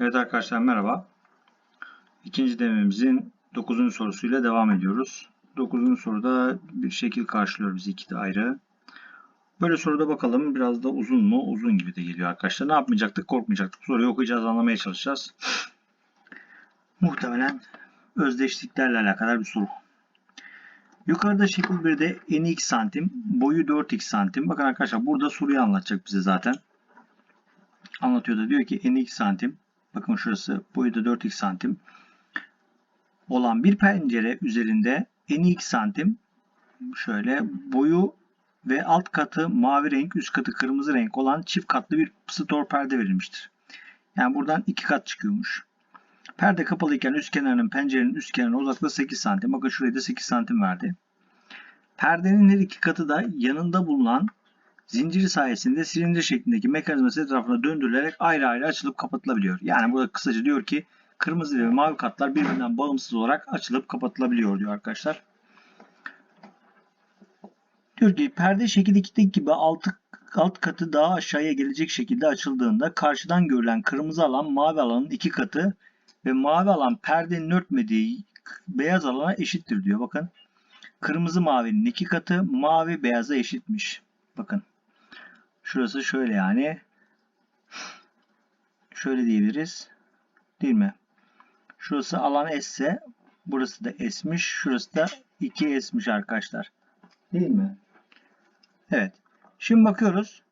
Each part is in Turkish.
Evet arkadaşlar merhaba. İkinci denememizin 9. sorusuyla devam ediyoruz. 9. soruda bir şekil karşılıyor bizi iki de ayrı. Böyle soruda bakalım biraz da uzun mu? Uzun gibi de geliyor arkadaşlar. Ne yapmayacaktık? Korkmayacaktık. Soruyu okuyacağız, anlamaya çalışacağız. Muhtemelen özdeşliklerle alakalı bir soru. Yukarıda şekil 1'de eni 2 santim, boyu 4x santim. Bakın arkadaşlar burada soruyu anlatacak bize zaten. Anlatıyor da diyor ki eni 2 santim. Bakın şurası boyu da 4x santim. Olan bir pencere üzerinde eni 2 santim. Şöyle boyu ve alt katı mavi renk, üst katı kırmızı renk olan çift katlı bir stor perde verilmiştir. Yani buradan iki kat çıkıyormuş. Perde kapalıyken üst kenarının pencerenin üst kenarına uzaklığı 8 santim. Bakın şurayı da 8 santim verdi. Perdenin her iki katı da yanında bulunan zinciri sayesinde silindir şeklindeki mekanizması etrafına döndürülerek ayrı ayrı açılıp kapatılabiliyor. Yani burada kısaca diyor ki kırmızı ve mavi katlar birbirinden bağımsız olarak açılıp kapatılabiliyor diyor arkadaşlar. Diyor ki perde şekil 2'deki gibi altı, alt katı daha aşağıya gelecek şekilde açıldığında karşıdan görülen kırmızı alan mavi alanın iki katı ve mavi alan perdenin örtmediği beyaz alana eşittir diyor. Bakın kırmızı mavinin iki katı mavi beyaza eşitmiş. Bakın şurası şöyle yani şöyle diyebiliriz değil mi? Şurası alan S ise burası da S'miş. Şurası da 2 S'miş arkadaşlar. Değil mi? Evet. Şimdi bakıyoruz.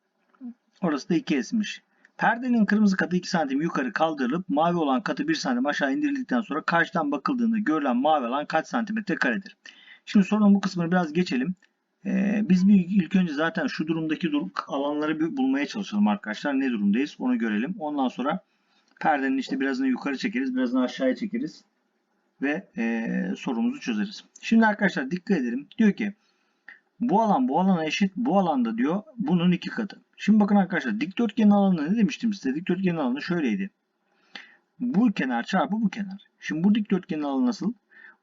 Orası da 2 S'miş. Perdenin kırmızı katı 2 santim yukarı kaldırılıp mavi olan katı 1 santim aşağı indirildikten sonra karşıdan bakıldığında görülen mavi alan kaç santimetre karedir? Şimdi sorunun bu kısmını biraz geçelim. Ee, biz bir ilk önce zaten şu durumdaki dur alanları bir bulmaya çalışalım arkadaşlar. Ne durumdayız onu görelim. Ondan sonra perdenin işte birazını yukarı çekeriz, birazını aşağıya çekeriz ve e, sorumuzu çözeriz. Şimdi arkadaşlar dikkat edelim. Diyor ki bu alan bu alana eşit. Bu alanda diyor bunun iki katı. Şimdi bakın arkadaşlar dikdörtgenin alanı ne demiştim size? Dikdörtgenin alanı şöyleydi. Bu kenar çarpı bu kenar. Şimdi bu dikdörtgenin alanı nasıl?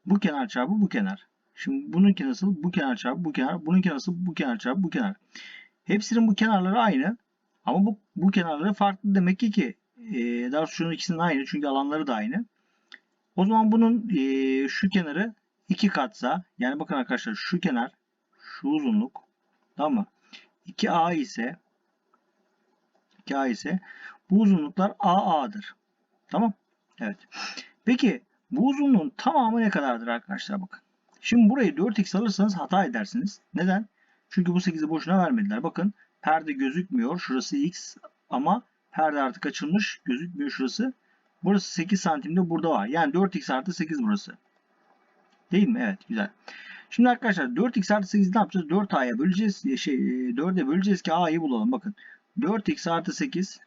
Bu kenar çarpı bu kenar. Şimdi bununki nasıl? Bu kenar çarpı bu kenar. Bununki nasıl? Bu kenar çarpı bu kenar. Hepsinin bu kenarları aynı. Ama bu, bu kenarları farklı demek ki ki e, daha şunun ikisinin aynı. Çünkü alanları da aynı. O zaman bunun e, şu kenarı iki katsa yani bakın arkadaşlar şu kenar şu uzunluk tamam mı? 2A ise 2A ise bu uzunluklar AA'dır. Tamam? Evet. Peki bu uzunluğun tamamı ne kadardır arkadaşlar bakın. Şimdi burayı 4x alırsanız hata edersiniz. Neden? Çünkü bu 8'i boşuna vermediler. Bakın perde gözükmüyor. Şurası x ama perde artık açılmış. Gözükmüyor şurası. Burası 8 santimde burada var. Yani 4x artı 8 burası. Değil mi? Evet güzel. Şimdi arkadaşlar 4x artı 8 ne yapacağız? 4a'ya böleceğiz. Şey, 4'e böleceğiz ki a'yı bulalım. Bakın 4x artı 8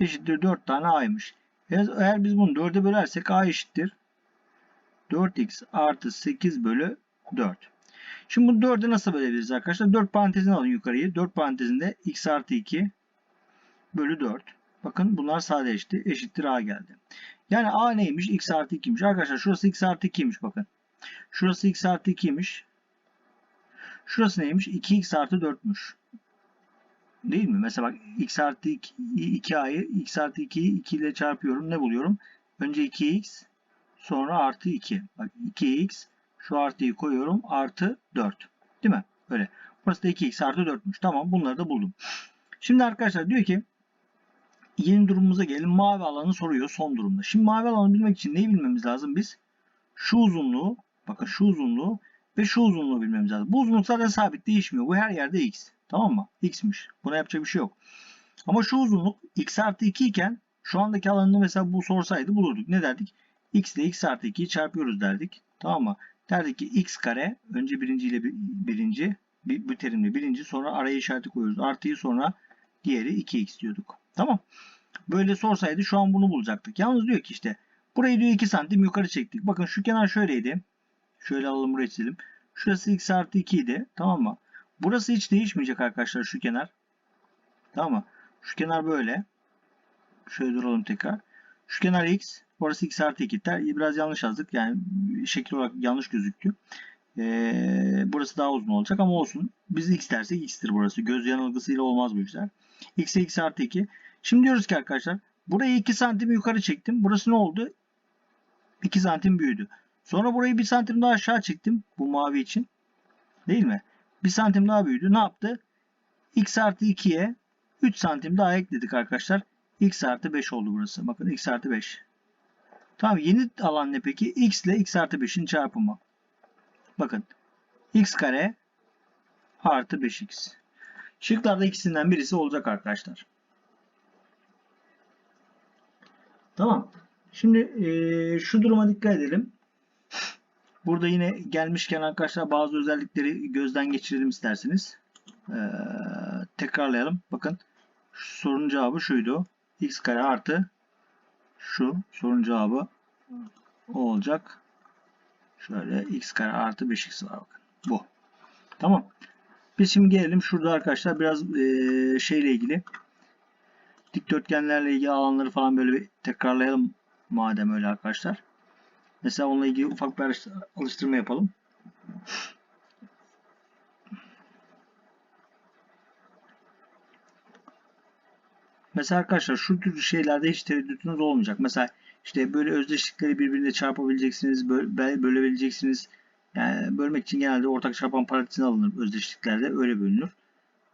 eşittir 4 tane a'ymış. Eğer biz bunu 4'e bölersek a eşittir 4x artı 8 bölü 4. Şimdi bunu 4'e nasıl bölebiliriz arkadaşlar? 4 parantezini alın yukarıyı. 4 parantezinde x artı 2 bölü 4. Bakın bunlar sadeleşti. Eşittir a geldi. Yani a neymiş? x artı 2'ymiş. Arkadaşlar şurası x artı 2'ymiş bakın. Şurası x artı 2'ymiş. Şurası neymiş? 2x artı 4'müş. Değil mi? Mesela bak x artı 2, 2a'yı x artı 2'yi 2 ile çarpıyorum. Ne buluyorum? Önce 2x sonra artı 2. Bak 2x şu artıyı koyuyorum. Artı 4. Değil mi? Böyle. Burası da 2x artı 4'müş. Tamam bunları da buldum. Şimdi arkadaşlar diyor ki yeni durumumuza gelin. Mavi alanı soruyor son durumda. Şimdi mavi alanı bilmek için neyi bilmemiz lazım biz? Şu uzunluğu bakın şu uzunluğu ve şu uzunluğu bilmemiz lazım. Bu uzunluk zaten sabit değişmiyor. Bu her yerde x. Tamam mı? x'miş. Buna yapacak bir şey yok. Ama şu uzunluk x artı 2 iken şu andaki alanını mesela bu sorsaydı bulurduk. Ne derdik? X ile x artı 2'yi çarpıyoruz derdik. Tamam mı? Derdik ki x kare önce birinci ile birinci bu terimle birinci sonra araya işareti koyuyoruz. Artıyı sonra diğeri 2x diyorduk. Tamam. Böyle sorsaydı şu an bunu bulacaktık. Yalnız diyor ki işte burayı diyor 2 santim yukarı çektik. Bakın şu kenar şöyleydi. Şöyle alalım buraya çizelim. Şurası x artı 2 idi. Tamam mı? Burası hiç değişmeyecek arkadaşlar şu kenar. Tamam mı? Şu kenar böyle. Şöyle duralım tekrar. Şu kenar x. Orası x artı 2. Biraz yanlış yazdık. Yani şekil olarak yanlış gözüktü. Ee, burası daha uzun olacak ama olsun. Biz x dersek x'tir burası. Göz yanılgısıyla olmaz bu işler. x'e x artı 2. Şimdi diyoruz ki arkadaşlar Burayı 2 santim yukarı çektim. Burası ne oldu? 2 santim büyüdü. Sonra burayı 1 santim daha aşağı çektim. Bu mavi için. Değil mi? 1 santim daha büyüdü. Ne yaptı? X artı 2'ye 3 santim daha ekledik arkadaşlar. X artı 5 oldu burası. Bakın X artı 5. Tamam yeni alan ne peki? X ile X artı 5'in çarpımı. Bakın. X kare artı 5X. Şıklarda ikisinden birisi olacak arkadaşlar. Tamam. Şimdi e, şu duruma dikkat edelim. Burada yine gelmişken arkadaşlar bazı özellikleri gözden geçirelim isterseniz. E, tekrarlayalım. Bakın sorunun cevabı şuydu. x kare artı şu sorunun cevabı o olacak. Şöyle x kare artı 5x var bakın. Bu. Tamam. Biz şimdi gelelim şurada arkadaşlar biraz e, şeyle ilgili dikdörtgenlerle ilgili alanları falan böyle bir tekrarlayalım madem öyle arkadaşlar. Mesela onunla ilgili ufak bir alıştırma yapalım. Mesela arkadaşlar şu tür şeylerde hiç tereddütünüz olmayacak. Mesela işte böyle özdeşlikleri birbirine çarpabileceksiniz, böl bölebileceksiniz. Yani bölmek için genelde ortak çarpan parantezine alınır özdeşliklerde. Öyle bölünür.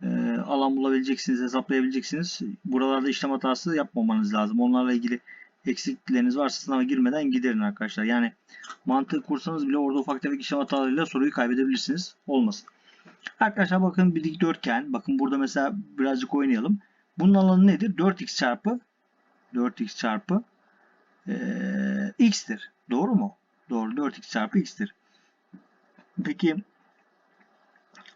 Ee, alan bulabileceksiniz, hesaplayabileceksiniz. Buralarda işlem hatası yapmamanız lazım. Onlarla ilgili eksiklikleriniz varsa sınava girmeden giderin arkadaşlar. Yani mantığı kursanız bile orada ufak tefek işlem hatalarıyla soruyu kaybedebilirsiniz. Olmasın. Arkadaşlar bakın bir dikdörtgen. Bakın burada mesela birazcık oynayalım. Bunun alanı nedir? 4x çarpı 4x çarpı e, x'tir. Doğru mu? Doğru. 4x çarpı x'tir. Peki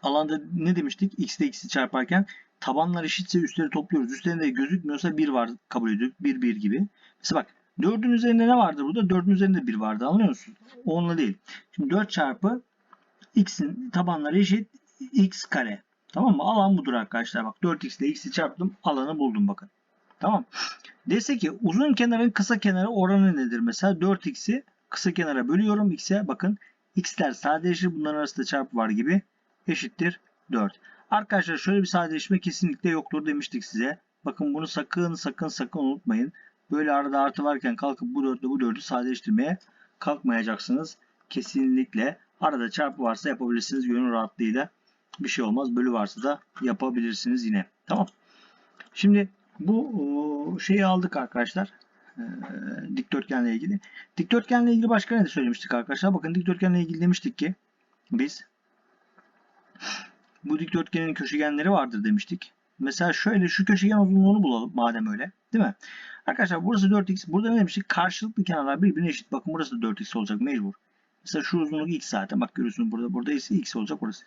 alanda ne demiştik? x ile x'i çarparken tabanlar eşitse üstleri topluyoruz. Üstlerinde gözükmüyorsa 1 var kabul ediyorduk. 1 1 gibi. Mesela bak 4'ün üzerinde ne vardı burada? 4'ün üzerinde 1 vardı. Anlıyor musun? Onunla değil. Şimdi 4 çarpı x'in tabanları eşit x kare. Tamam mı? Alan budur arkadaşlar. Bak 4x ile x'i çarptım. Alanı buldum bakın. Tamam. Dese ki uzun kenarın kısa kenarı oranı nedir? Mesela 4x'i kısa kenara bölüyorum. x'e bakın. x'ler sadeleşir. Bunların arasında çarpı var gibi. Eşittir 4. Arkadaşlar şöyle bir sadeleşme kesinlikle yoktur demiştik size. Bakın bunu sakın sakın sakın unutmayın. Böyle arada artı varken kalkıp bu 4 ile bu 4'ü sadeleştirmeye kalkmayacaksınız. Kesinlikle arada çarpı varsa yapabilirsiniz gönül rahatlığıyla. Bir şey olmaz. Bölü varsa da yapabilirsiniz yine. Tamam. Şimdi bu şeyi aldık arkadaşlar. E, dikdörtgenle ilgili. Dikdörtgenle ilgili başka ne de söylemiştik arkadaşlar? Bakın dikdörtgenle ilgili demiştik ki biz bu dikdörtgenin köşegenleri vardır demiştik. Mesela şöyle şu köşegen uzunluğunu bulalım madem öyle. Değil mi? Arkadaşlar burası 4x. Burada ne demiştik? Karşılıklı kenarlar birbirine eşit. Bakın burası da 4x olacak mecbur. Mesela şu uzunluk x zaten. Bak görüyorsunuz burada. Burada ise x olacak burası.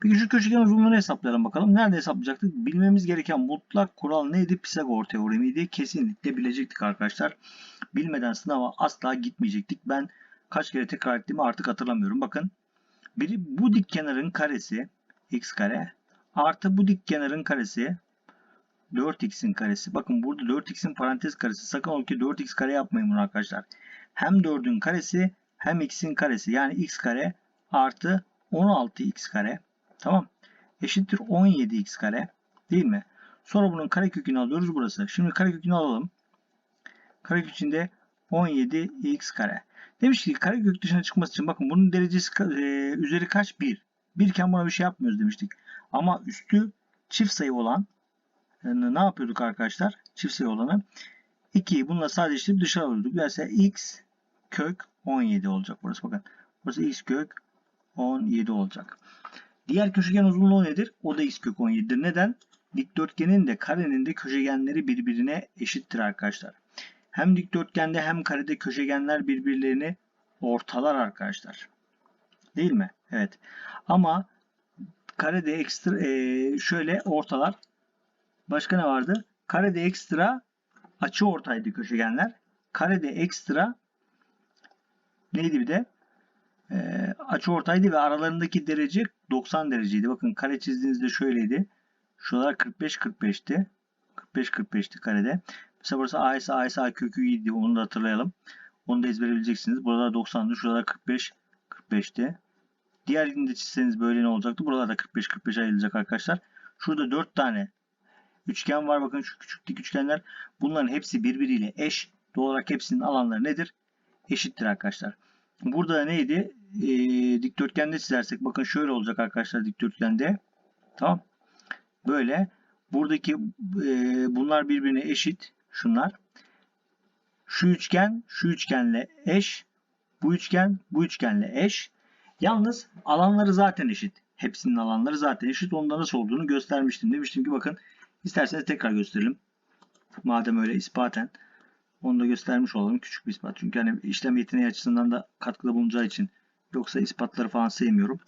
Peki şu köşegen uzunluğunu hesaplayalım bakalım. Nerede hesaplayacaktık? Bilmemiz gereken mutlak kural neydi? Pisagor teoremiydi. Kesinlikle bilecektik arkadaşlar. Bilmeden sınava asla gitmeyecektik. Ben kaç kere tekrar ettiğimi artık hatırlamıyorum. Bakın. Biri bu dik kenarın karesi x kare artı bu dik kenarın karesi 4x'in karesi. Bakın burada 4x'in parantez karesi. Sakın ol ki 4x kare yapmayın bunu arkadaşlar. Hem 4'ün karesi hem x'in karesi. Yani x kare artı 16x kare. Tamam. Eşittir 17x kare. Değil mi? Sonra bunun karekökünü alıyoruz burası. Şimdi karekökünü alalım. Karekök içinde 17x kare. Demiş ki karekök dışına çıkması için bakın bunun derecesi e, üzeri kaç? 1. 1 iken buna bir şey yapmıyoruz demiştik. Ama üstü çift sayı olan yani ne yapıyorduk arkadaşlar? Çift sayı olanı 2'yi bununla sadeleştirip dışarı alıyorduk. Mesela x kök 17 olacak burası. Bakın burası x kök 17 olacak. Diğer köşegen uzunluğu nedir? O da x kök 17'dir. Neden? Dikdörtgenin de karenin de köşegenleri birbirine eşittir arkadaşlar. Hem dikdörtgende hem karede köşegenler birbirlerini ortalar arkadaşlar. Değil mi? Evet. Ama karede ekstra e, şöyle ortalar. Başka ne vardı? Karede ekstra açı ortaydı köşegenler. Karede ekstra neydi bir de? E, açı ortaydı ve aralarındaki derece 90 dereceydi. Bakın kare çizdiğinizde şöyleydi. Şuralar 45-45'ti. 45-45'ti karede. Mesela burası A ise A ise A kökü 7. Onu da hatırlayalım. Onu da ezbere bileceksiniz. Burada 90'dı. Şuralar 45 45'ti. Diğer de çizseniz böyle ne olacaktı? Buralarda 45-45 ayrılacak arkadaşlar. Şurada 4 tane üçgen var. Bakın şu küçük dik üçgenler. Bunların hepsi birbiriyle eş. Doğal olarak hepsinin alanları nedir? Eşittir arkadaşlar. Burada neydi? Ee, dikdörtgende çizersek bakın şöyle olacak arkadaşlar dikdörtgende. Tamam. Böyle. Buradaki e, bunlar birbirine eşit. Şunlar. Şu üçgen şu üçgenle eş. Bu üçgen bu üçgenle eş. Yalnız alanları zaten eşit. Hepsinin alanları zaten eşit. Onda nasıl olduğunu göstermiştim. Demiştim ki bakın isterseniz tekrar gösterelim. Madem öyle ispaten. Onu da göstermiş olalım. Küçük bir ispat. Çünkü hani işlem yeteneği açısından da katkıda bulunacağı için. Yoksa ispatları falan sevmiyorum.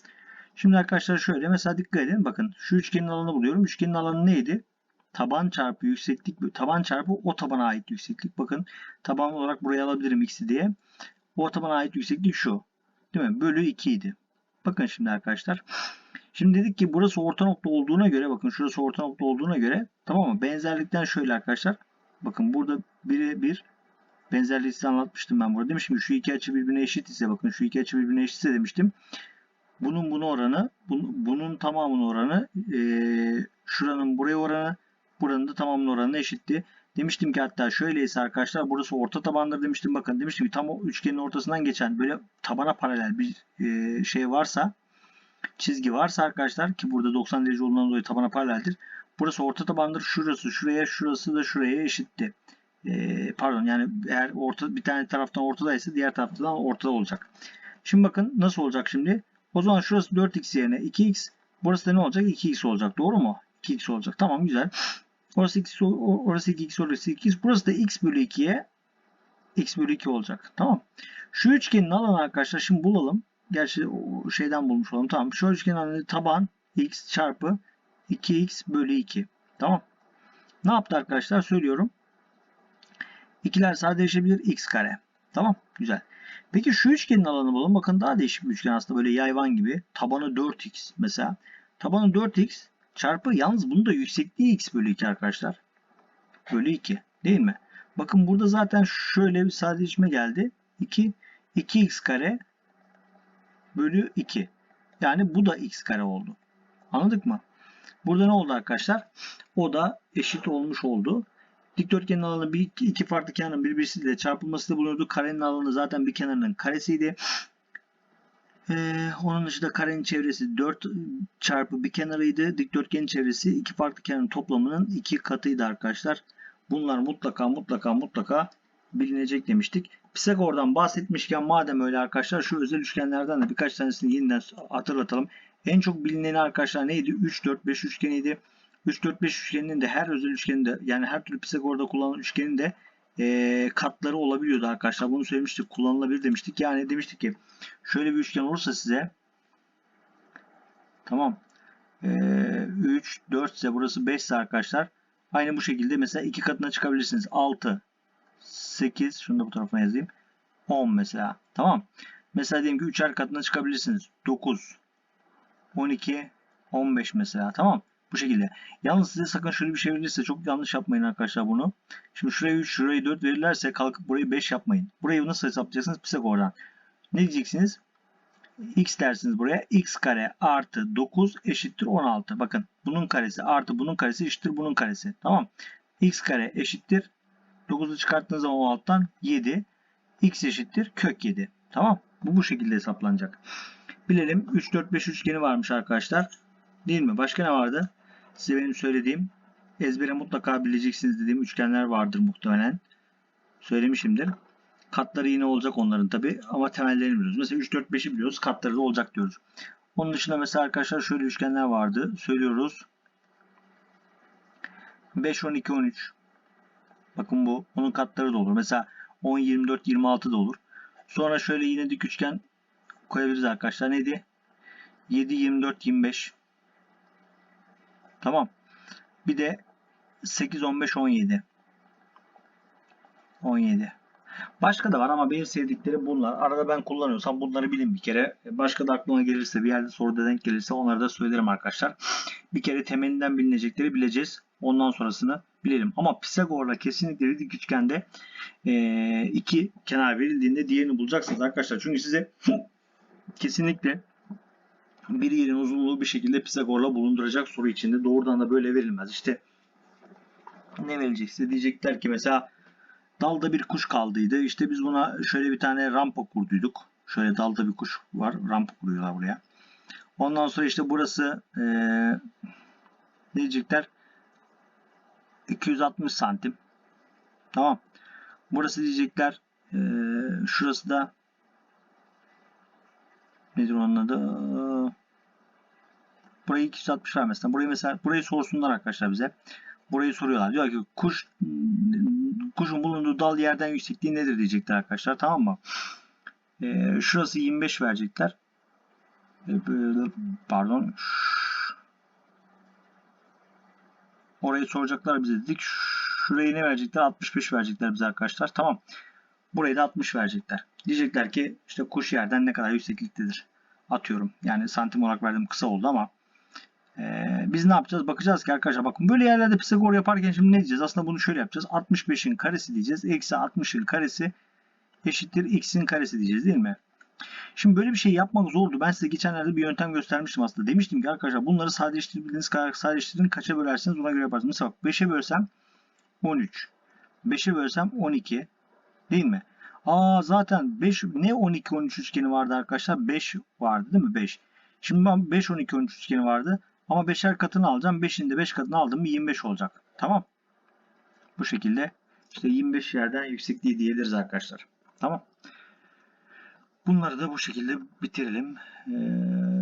Şimdi arkadaşlar şöyle mesela dikkat edin. Bakın şu üçgenin alanını buluyorum. Üçgenin alanı neydi? Taban çarpı yükseklik. Taban çarpı o tabana ait yükseklik. Bakın taban olarak buraya alabilirim x'i diye. O tabana ait yükseklik şu. Değil mi? Bölü 2 idi. Bakın şimdi arkadaşlar. Şimdi dedik ki burası orta nokta olduğuna göre bakın şurası orta nokta olduğuna göre tamam mı? Benzerlikten şöyle arkadaşlar. Bakın burada biri bir benzerliği size anlatmıştım ben burada. Demiştim ki şu iki açı birbirine eşit ise bakın şu iki açı birbirine eşitse demiştim. Bunun bunu oranı bunun, bunun tamamının oranı e, şuranın buraya oranı buranın da tamamının oranı eşitti. Demiştim ki hatta şöyleyse arkadaşlar burası orta tabandır demiştim. Bakın demiştim ki tam o üçgenin ortasından geçen böyle tabana paralel bir e, şey varsa çizgi varsa arkadaşlar ki burada 90 derece olduğundan dolayı tabana paraleldir. Burası orta tabandır. Şurası şuraya şurası da şuraya eşitti. E, pardon yani eğer orta bir tane taraftan ortadaysa diğer taraftan ortada olacak. Şimdi bakın nasıl olacak şimdi? O zaman şurası 4x yerine 2x. Burası da ne olacak? 2x olacak. Doğru mu? 2x olacak. Tamam güzel. Orası, x, orası 2x orası 2x. Burası da x bölü 2'ye x bölü 2 olacak. Tamam. Şu üçgenin alanı arkadaşlar şimdi bulalım. Gerçi şeyden bulmuş olalım. Tamam. Şu üçgenin alanı taban x çarpı 2x bölü 2. Tamam. Ne yaptı arkadaşlar? Söylüyorum. İkiler sadeleşebilir. x kare. Tamam. Güzel. Peki şu üçgenin alanı bulalım. Bakın daha değişik bir üçgen aslında böyle yayvan gibi. Tabanı 4x mesela. Tabanı 4x çarpı yalnız bunun da yüksekliği x bölü 2 arkadaşlar. Bölü 2 değil mi? Bakın burada zaten şöyle bir sadeleşme geldi. 2 2x kare bölü 2. Yani bu da x kare oldu. Anladık mı? Burada ne oldu arkadaşlar? O da eşit olmuş oldu. Dikdörtgenin alanı bir, iki farklı kenarın birbirisiyle çarpılması da bulunuyordu. Karenin alanı zaten bir kenarının karesiydi. Ee, onun dışında karenin çevresi 4 çarpı bir kenarıydı. Dikdörtgenin çevresi iki farklı kenarın toplamının iki katıydı arkadaşlar. Bunlar mutlaka mutlaka mutlaka bilinecek demiştik. Pisagor'dan bahsetmişken madem öyle arkadaşlar şu özel üçgenlerden de birkaç tanesini yeniden hatırlatalım. En çok bilineni arkadaşlar neydi? 3, 4, 5 üçgeniydi. 3, 4, 5 üçgeninin de her özel üçgeninde yani her türlü Pisagor'da kullanılan üçgenin de e, katları olabiliyordu arkadaşlar. Bunu söylemiştik. Kullanılabilir demiştik. Yani demiştik ki şöyle bir üçgen olursa size tamam e, 3, 4 ise burası 5 ise arkadaşlar aynı bu şekilde mesela iki katına çıkabilirsiniz. 6, 8 şunu da bu tarafına yazayım. 10 mesela. Tamam. Mesela diyelim ki 3'er katına çıkabilirsiniz. 9, 12, 15 mesela. Tamam. Bu şekilde. Yalnız size sakın şöyle bir şey verilirse çok yanlış yapmayın arkadaşlar bunu. Şimdi şuraya 3, şurayı 4 verirlerse kalkıp burayı 5 yapmayın. Burayı nasıl hesaplayacaksınız? Pisagor'dan. Ne diyeceksiniz? x dersiniz buraya. x kare artı 9 eşittir 16. Bakın bunun karesi artı bunun karesi eşittir bunun karesi. Tamam. x kare eşittir 9'u çıkarttığınız zaman 16'dan 7. x eşittir kök 7. Tamam. Bu bu şekilde hesaplanacak. Bilelim 3, 4, 5 üçgeni varmış arkadaşlar. Değil mi? Başka ne vardı? Size benim söylediğim ezbere mutlaka bileceksiniz dediğim üçgenler vardır muhtemelen. Söylemişimdir. Katları yine olacak onların tabi ama temellerini biliyoruz. Mesela 3, 4, 5'i biliyoruz. Katları da olacak diyoruz. Onun dışında mesela arkadaşlar şöyle üçgenler vardı. Söylüyoruz. 5, 12, 13. Bakın bu. Onun katları da olur. Mesela 10, 24, 26 da olur. Sonra şöyle yine dik üçgen koyabiliriz arkadaşlar. Neydi? 7, 24, 25. Tamam. Bir de 8, 15, 17. 17. Başka da var ama benim sevdikleri bunlar. Arada ben kullanıyorsam bunları bilin bir kere. Başka da aklıma gelirse bir yerde soruda denk gelirse onları da söylerim arkadaşlar. Bir kere temelinden bilinecekleri bileceğiz. Ondan sonrasını bilelim. Ama Pisagor'la kesinlikle dik üçgende iki kenar verildiğinde diğerini bulacaksınız arkadaşlar. Çünkü size kesinlikle bir yerin uzunluğu bir şekilde Pisagor'la bulunduracak soru içinde doğrudan da böyle verilmez. İşte ne verilecekse diyecekler ki mesela dalda bir kuş kaldıydı. İşte biz buna şöyle bir tane rampa kurduyduk. Şöyle dalda bir kuş var. Rampa kuruyorlar buraya. Ondan sonra işte burası ee, ne diyecekler? 260 santim. Tamam. Burası diyecekler ee, şurası da nedir onun adı? Burayı 260 var mesela. Burayı mesela burayı sorsunlar arkadaşlar bize. Burayı soruyorlar. Diyor ki kuş kuşun bulunduğu dal yerden yüksekliği nedir diyecekler arkadaşlar. Tamam mı? Ee, şurası 25 verecekler. Ee, pardon. Orayı soracaklar bize dedik. Şurayı ne verecekler? 65 verecekler bize arkadaşlar. Tamam. Burayı da 60 verecekler. Diyecekler ki işte kuş yerden ne kadar yüksekliktedir. Atıyorum. Yani santim olarak verdim kısa oldu ama ee, biz ne yapacağız? Bakacağız ki arkadaşlar bakın böyle yerlerde Pisagor yaparken şimdi ne diyeceğiz? Aslında bunu şöyle yapacağız. 65'in karesi diyeceğiz. Eksi 60'ın karesi eşittir x'in karesi diyeceğiz değil mi? Şimdi böyle bir şey yapmak zordu. Ben size geçenlerde bir yöntem göstermiştim aslında. Demiştim ki arkadaşlar bunları sadeleştirdiğiniz kadar sadeleştirin kaça bölersiniz ona göre yaparsınız. Mesela bak 5'e bölsem 13. 5'e bölsem 12. Değil mi? Aa zaten 5 ne 12 13 üçgeni vardı arkadaşlar? 5 vardı değil mi? 5. Şimdi ben 5 12 13 üçgeni vardı. Ama 5'er katını alacağım. 5'in de 5 katını aldım mı 25 olacak. Tamam. Bu şekilde işte 25 yerden yüksekliği diyebiliriz arkadaşlar. Tamam. Bunları da bu şekilde bitirelim. Ee,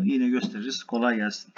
yine gösteririz. Kolay gelsin.